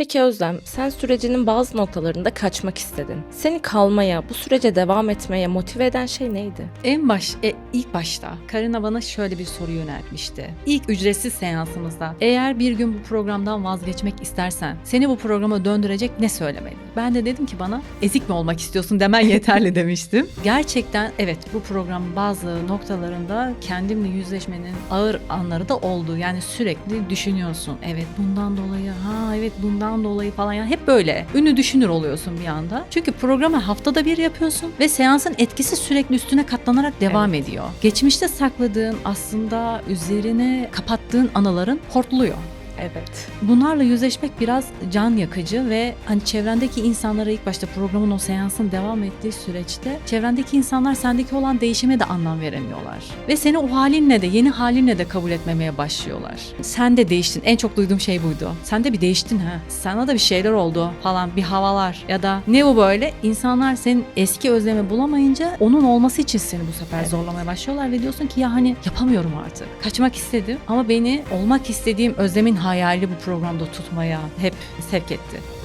Peki Özlem, sen sürecinin bazı noktalarında kaçmak istedin. Seni kalmaya, bu sürece devam etmeye motive eden şey neydi? En baş, e, ilk başta Karina bana şöyle bir soru yöneltmişti. İlk ücretsiz seansımızda eğer bir gün bu programdan vazgeçmek istersen seni bu programa döndürecek ne söylemeli? Ben de dedim ki bana ezik mi olmak istiyorsun demen yeterli demiştim. Gerçekten evet bu programın bazı noktalarında kendimle yüzleşmenin ağır anları da oldu. Yani sürekli düşünüyorsun. Evet bundan dolayı ha evet bundan dolayı falan yani hep böyle ünlü düşünür oluyorsun bir anda. Çünkü programı haftada bir yapıyorsun ve seansın etkisi sürekli üstüne katlanarak devam ediyor. Geçmişte sakladığın aslında üzerine kapattığın anıların hortluyor. Evet. Bunlarla yüzleşmek biraz can yakıcı ve hani çevrendeki insanlara ilk başta programın o seansın devam ettiği süreçte çevrendeki insanlar sendeki olan değişime de anlam veremiyorlar. Ve seni o halinle de yeni halinle de kabul etmemeye başlıyorlar. Sen de değiştin. En çok duyduğum şey buydu. Sen de bir değiştin ha. Sana da bir şeyler oldu falan bir havalar ya da ne bu böyle? İnsanlar senin eski özlemi bulamayınca onun olması için seni bu sefer Evet. zorlamaya başlıyorlar ve diyorsun ki ya hani yapamıyorum artık. Kaçmak istedim ama beni olmak istediğim özlemin hayali bu programda tutmaya hep sevk etti.